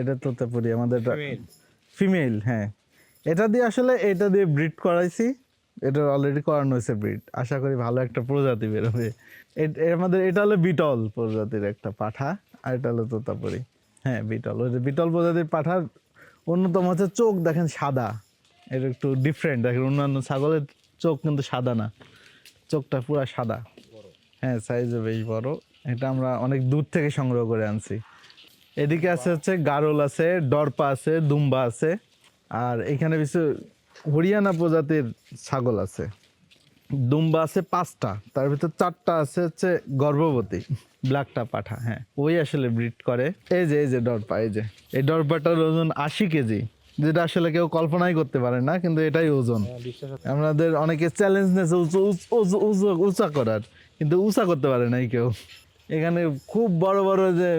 এটা তোতাপুরি আমাদের ফিমেল হ্যাঁ। এটা দিয়ে আসলে এটা দিয়ে ব্রিড করাইছি। এটা অলরেডি করানো হয়েছে ব্রিড আশা করি ভালো একটা প্রজাতি বেরোবে। আমাদের এটা হলো বিটল প্রজাতির একটা পাঠা আর এটা হলো তোতাপুরি। হ্যাঁ বিটল। ওই যে বিটল প্রজাতির পাঠার অন্যতম হচ্ছে চোখ দেখেন সাদা। এটা একটু ডিফারেন্ট দেখেন অন্যান্য ছাগলের চোখ কিন্তু সাদা না। চোখটা পুরো সাদা। হ্যাঁ সাইজও বেশ বড়। এটা আমরা অনেক দূর থেকে সংগ্রহ করে আনছি। এদিকে আছে হচ্ছে গারল আছে ডরপা আছে দুম্বা আছে আর এখানে কিছু হরিয়ানা প্রজাতির ছাগল আছে। দুম্বা আছে পাঁচটা তার ভিতর চারটা আছে হচ্ছে গর্ভবতী ব্ল্যাকটা পাঠা হ্যাঁ। ওই আসলে ব্রিড করে। এই যে এই যে ডরপা এই যে। এই ডরপাটার ওজন আশি কেজি যেটা আসলে কেউ কল্পনাই করতে পারে না কিন্তু এটাই ওজন। আমাদের অনেকে চ্যালেঞ্জ নিয়েছে উঁচু উঁচু- উঁচা করার কিন্তু উঁচা করতে পারে নাই কেউ। এখানে খুব বড় বড় যে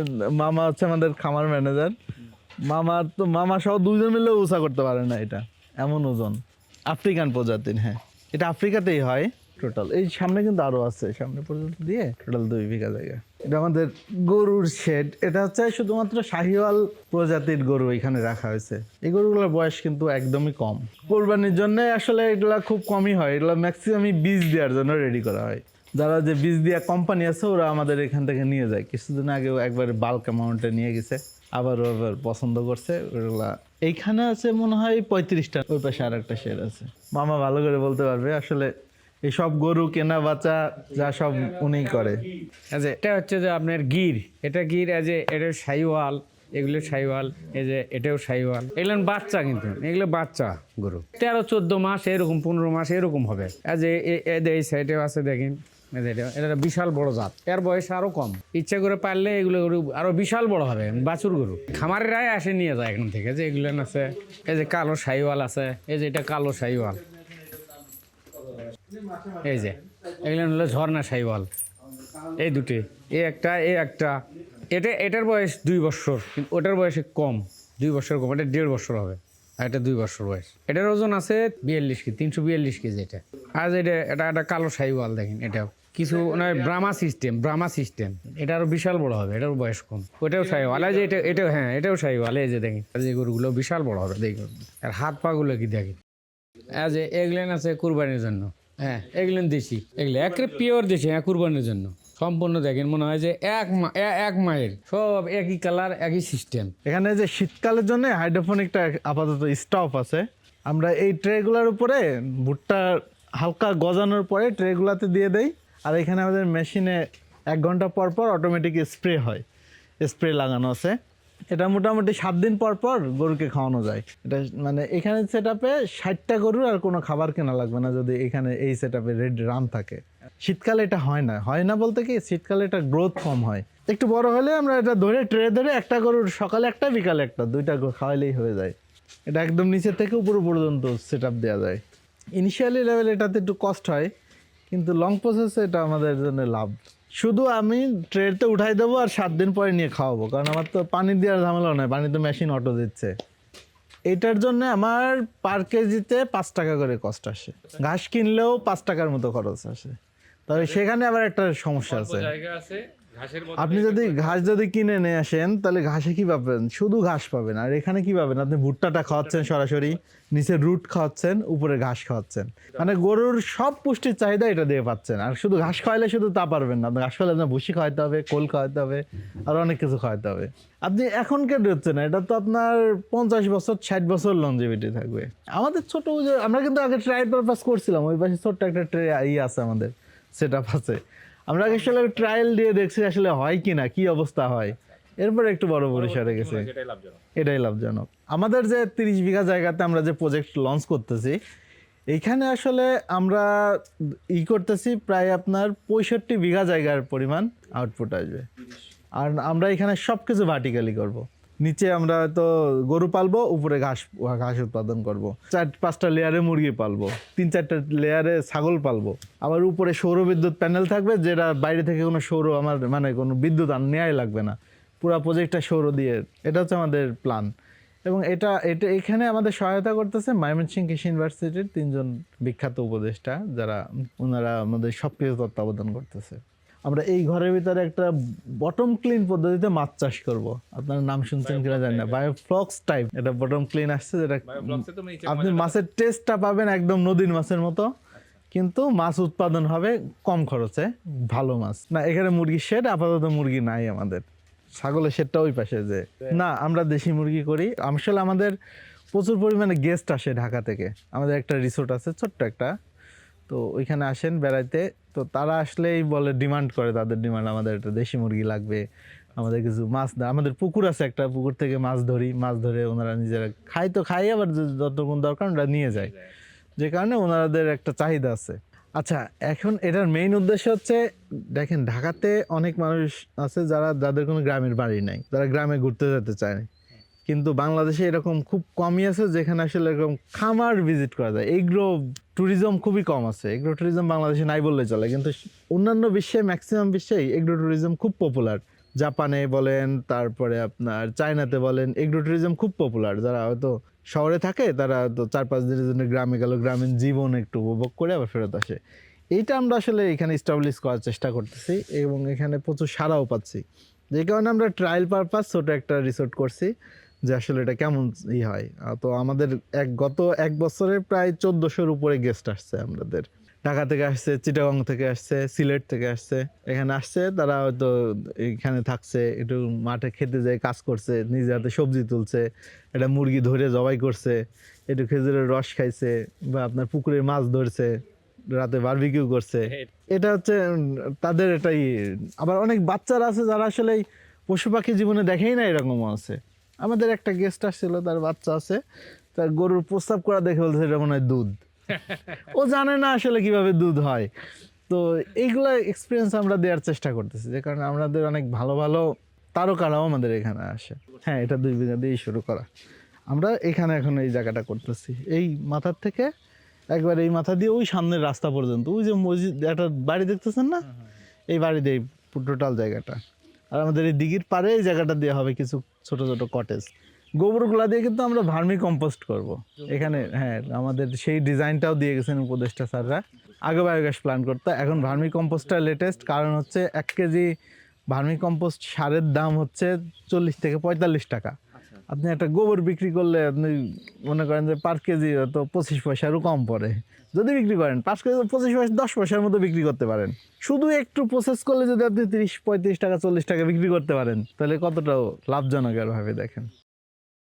মামা হচ্ছে আমাদের খামার ম্যানেজার। মামা তো মামা সহ দুজন মিলে উঁচা করতে পারে না এটা। এমন ওজন। আফ্রিকান প্রজাতির হ্যাঁ। এটা আফ্রিকাতেই হয় টোটাল এই সামনে কিন্তু আরও আছে, সামনে পর্যন্ত দিয়ে টোটাল দুই বিঘা জায়গা। এটা আমাদের গরুর শেড এটা হচ্ছে শুধুমাত্র শাহিওয়াল প্রজাতির গরু এখানে রাখা হয়েছে। এই গরুগুলোর বয়স কিন্তু একদমই কম। কোরবানির জন্য আসলে এগুলা খুব কমই হয়। এগুলো ম্যাক্সিমামই বীজ দেওয়ার জন্য রেডি করা হয়। যারা যে বীজ দিয়া কোম্পানি আছে, ওরা আমাদের এখান থেকে নিয়ে যায়। কিছুদিন আগে একবার বাল্ক অ্যামাউন্টে নিয়ে গেছে। আবার আবার পছন্দ করছে, ওগুলা। এইখানে আছে মনে হয় পঁয়ত্রিশটা, ওই পাশে আর একটা শেড আছে। মামা ভালো করে বলতে পারবে, আসলে এই সব গরু কেনা বাচ্চা যা সব উনিই করে। যে, এটা হচ্ছে যে আপনার গির। এটা গির যে এটা সাইওয়াল, এগুলো সাইওয়াল, এই যে, এটাও সাইওয়াল। এগুলো বাচ্চা কিন্তু, এগুলো বাচ্চা গরু। তেরো, চোদ্দ মাস, এরকম, পনেরো মাস, এরকম হবে। এ- এই সাইডেও আছে, দেখেন। এটা- বিশাল বড় জাত। এর বয়স আরও কম। ইচ্ছা করে পারলে এগুলো গরু আরও বিশাল বড় হবে, বাছুর গরু। খামারের রায় আসে নিয়ে যায় এখান থেকে, যে এগুলো আছে, এই যে কালো সাইওয়াল আছে, এই যে এটা কালো সাইওয়াল। এই যে, এগুলো হলো ঝর্ণা সাইওয়াল। এই দুটি, এই একটা এই একটা। এটা, এটার বয়স দুই বছর ওটার বয়স কম, দুই বছর কম, এটা দেড় বছর হবে, আর এটা দুই বছর বয়স। এটার ওজন আছে বিয়াল্লিশ কেজি, তিনশো বিয়াল্লিশ কেজি এটা। আর এটা এটা একটা কালো সাইওয়াল দেখেন, এটাও। কিছু মানে ব্রাহ্মা সিস্টেম ব্রামা সিস্টেম এটা আরও বিশাল বড় হবে, এটার বয়স কম। ওটাও আর যে এটা এটা হ্যাঁ এটাও সাইওয়াল। এই যে দেখি যে গরুগুলো বিশাল বড় হবে, দেখুন। আর হাত পাগুলো কি দেখেন? এই যে এগুলেন আছে কুরবানির জন্য। হ্যাঁ এগুলেন দেশি। এগুলো একেবারে পিওর দেশি হ্যাঁ কুরবানির জন্য। সম্পূর্ণ দেখেন, মনে হয় যে এক মা এক মায়ের। সব একই কালার একই সিস্টেম এখানে যে শীতকালের জন্য হাইড্রোফোনিকটা আপাতত স্টপ আছে। আমরা এই ট্রেগুলোর উপরে ভুট্টা হালকা গজানোর পরে ট্রেগুলাতে দিয়ে দেই। আর এখানে আমাদের মেশিনে এক ঘণ্টা পর পর অটোমেটিক স্প্রে হয়। স্প্রে লাগানো আছে। এটা মোটামুটি সাত দিন পর পর গরুকে খাওয়ানো যায়। এটা মানে এখানে সেট আপে ষাটটা গরুর আর কোনো খাবার কেনা লাগবে না যদি এখানে এই সেট আপে রেড রান থাকে। শীতকালে এটা হয় না। হয় না বলতে কি, শীতকালে এটা গ্রোথ কম হয়। একটু বড় হলে আমরা এটা ধরে ট্রে ধরে একটা গরুর সকালে একটা, বিকালে একটা, দুইটা খাওয়াইলেই হয়ে যায়। এটা একদম নিচে থেকে উপর পর্যন্ত সেট আপ দেওয়া যায়। ইনিশিয়ালি লেভেল এটাতে একটু কষ্ট হয়। কিন্তু লং প্রসেসে এটা আমাদের জন্য লাভ। শুধু আমি ট্রেতে উঠাই দেবো আর সাত দিন পরে নিয়ে খাওয়াবো কারণ আমার তো পানি দেওয়ার ঝামেলা নয় পানি তো মেশিন অটো দিচ্ছে। এটার জন্য আমার পার কেজিতে পাঁচ টাকা করে কষ্ট আসে। ঘাস কিনলেও পাঁচ টাকার মতো খরচ আসে। তবে সেখানে আবার একটা সমস্যা আছে। জায়গা আছে ঘাসের আপনি যদি ঘাস যদি কিনে নিয়ে আসেন তাহলে ঘাসে কি পাবেন? শুধু ঘাস পাবেন। আর এখানে কি পাবেন? আপনি ভুট্টাটা খাওয়াচ্ছেন সরাসরি নিচে রুট খাওয়াচ্ছেন উপরে ঘাস খাওয়াচ্ছেন। মানে গরুর সব পুষ্টির চাহিদা এটা দিয়ে পাচ্ছেন। আর শুধু ঘাস খাওয়াইলে শুধু তা পারবেন না। আপনি ঘাস খাওয়ালে আপনার ভুসি খাওয়াতে হবে কোল খাওয়াতে হবে আর অনেক কিছু খাওয়াতে হবে। আপনি এখন কেন হচ্ছে না এটা তো আপনার পঞ্চাশ বছর ষাট বছর লঞ্জিভিটি থাকবে। আমাদের ছোট আমরা কিন্তু আগে ট্রাই পারপাস করছিলাম। ওই পাশে ছোট্ট একটা ট্রে ই আছে আমাদের সেট আপ আছে। আমরা আসলে ট্রায়াল দিয়ে দেখছি আসলে হয় কি না কি অবস্থা হয়। এরপর একটু বড় পরিসরে গেছে এটাই লাভজনক। আমাদের যে তিরিশ বিঘা জায়গাতে আমরা যে প্রজেক্ট লঞ্চ করতেছি এখানে আসলে আমরা ই করতেছি প্রায় আপনার পঁয়ষট্টি বিঘা জায়গার পরিমাণ আউটপুট আসবে। আর আমরা এখানে সব কিছু ভার্টিক্যালি করব। নিচে আমরা তো গরু পালবো, উপরে ঘাস ঘাস উৎপাদন করব। চার, পাঁচটা লেয়ারে মুরগি পালবো, তিন, চারটা লেয়ারে ছাগল পালবো। আবার উপরে সৌর বিদ্যুৎ প্যানেল থাকবে, যেটা বাইরে থেকে কোনো সৌর আমার মানে কোনো বিদ্যুৎ আর নেয়াই লাগবে না। পুরো প্রজেক্টটা সৌর দিয়ে, এটা হচ্ছে আমাদের প্ল্যান এবং এটা এটা এখানে আমাদের সহায়তা করতেছে ময়মনসিংহ কৃষি ইউনিভার্সিটির তিনজন বিখ্যাত উপদেষ্টা, যারা ওনারা আমাদের সব কিছু তত্ত্বাবধান করতেছে। আমরা এই ঘরের ভিতরে একটা বটম ক্লিন পদ্ধতিতে মাছ চাষ করব। আপনার নাম শুনছেন কিনা জানি না। বায়োফ্লক্স টাইপ এটা বটম ক্লিন আসছে যেটা আপনি মাছের টেস্টটা পাবেন একদম নদীর মাছের মতো। কিন্তু মাছ উৎপাদন হবে কম খরচে ভালো মাছ। না এখানে মুরগির শেড আপাতত মুরগি নাই আমাদের। ছাগলের শেডটা ওই পাশে যে। না আমরা দেশি মুরগি করি। আসলে আমাদের প্রচুর পরিমাণে গেস্ট আসে ঢাকা থেকে। আমাদের একটা রিসোর্ট আছে ছোট্ট একটা। তো ওইখানে আসেন বেড়াইতে। তো তারা আসলেই বলে ডিমান্ড করে তাদের ডিমান্ড আমাদের একটা দেশি মুরগি লাগবে, আমাদের কিছু মাছ আমাদের পুকুর আছে একটা, পুকুর থেকে মাছ ধরি, মাছ ধরে ওনারা নিজেরা খাই তো খাই আবার যতক্ষণ দরকার ওরা নিয়ে যায়। যে কারণে ওনাদের একটা চাহিদা আছে। আচ্ছা এখন এটার মেইন উদ্দেশ্য হচ্ছে, দেখেন ঢাকাতে অনেক মানুষ আছে যারা, যাদের কোনো গ্রামের বাড়ি নাই, যারা গ্রামে ঘুরতে যেতে চায়। কিন্তু বাংলাদেশে এরকম খুব কমই আছে যেখানে আসলে এরকম খামার ভিজিট করা যায়। এগ্রো ট্যুরিজম খুবই কম আছে। এগ্রো ট্যুরিজম বাংলাদেশে নাই বললে চলে। কিন্তু অন্যান্য বিশ্বে ম্যাক্সিমাম বিশ্বেই এগ্রো ট্যুরিজম খুব পপুলার জাপানে বলেন, তারপরে আপনার চায়নাতে বলেন, এগ্রো ট্যুরিজম খুব পপুলার যারা হয়তো শহরে থাকে, তারা তো চার পাঁচ দিনের জন্য গ্রামে গেল, গ্রামীণ জীবন একটু উপভোগ করে আবার ফেরত আসে। এইটা আমরা আসলে এখানে স্টাবলিশ করার চেষ্টা করতেছি এবং এখানে প্রচুর সারাও পাচ্ছি। যে কারণে আমরা ট্রায়াল পারপাস ছোটো একটা রিসোর্ট করছি। যে আসলে এটা কেমন ই হয়। তো আমাদের এক গত এক বছরে প্রায় চোদ্দোশোর উপরে গেস্ট আসছে আমাদের। ঢাকা থেকে আসছে চিটাগং থেকে আসছে সিলেট থেকে আসছে। এখানে আসছে তারা হয়তো এখানে থাকছে একটু মাঠে খেতে যায় কাজ করছে নিজে হাতে সবজি তুলছে এটা মুরগি ধরে জবাই করছে একটু খেজুরের রস খাইছে বা আপনার পুকুরে মাছ ধরছে রাতে বারবিকিউ করছে। এটা হচ্ছে তাদের এটাই আবার অনেক বাচ্চারা আছে যারা আসলে পশু পাখি জীবনে দেখেই না এরকমও আছে। আমাদের একটা গেস্ট আসছিল তার বাচ্চা আছে তার গরুর প্রস্তাব করা দেখে বলছে এটা মনে হয় দুধ। ও জানে না আসলে কীভাবে দুধ হয়। তো এইগুলো এক্সপিরিয়েন্স আমরা দেওয়ার চেষ্টা করতেছি যে কারণে আমাদের অনেক ভালো ভালো তারকারাও আমাদের এখানে আসে। হ্যাঁ এটা দুই বিঘা দিয়েই শুরু করা। আমরা এখানে এখন এই জায়গাটা করতেছি। এই মাথার থেকে একবার এই মাথা দিয়ে ওই সামনের রাস্তা পর্যন্ত ওই যে মসজিদ একটা বাড়ি দেখতেছেন না? এই বাড়ি দিয়ে টোটাল জায়গাটা। আর আমাদের এই দিঘির পারে এই জায়গাটা দেওয়া হবে কিছু ছোট ছোট কটেজ গোবরগুলা দিয়ে কিন্তু আমরা ভার্মি কম্পোস্ট করব। এখানে হ্যাঁ আমাদের সেই ডিজাইনটাও দিয়ে গেছেন উপদেষ্টা স্যাররা। আগে বায়োগ্যাস প্ল্যান করতে এখন ভার্মি কম্পোস্টটা লেটেস্ট কারণ হচ্ছে এক কেজি ভার্মি কম্পোস্ট সারের দাম হচ্ছে চল্লিশ থেকে পঁয়তাল্লিশ টাকা। আপনি একটা গোবর বিক্রি করলে আপনি মনে করেন যে পার কেজি তো পঁচিশ পয়সারও কম পড়ে। যদি বিক্রি করেন, পাঁচ কেজি পঁচিশ পয়সা, দশ পয়সার মতো বিক্রি করতে পারেন। শুধু একটু প্রসেস করলে যদি আপনি তিরিশ, পঁয়ত্রিশ টাকা, চল্লিশ টাকা বিক্রি করতে পারেন, তাহলে কতটাও লাভজনক আর ভাবে দেখেন।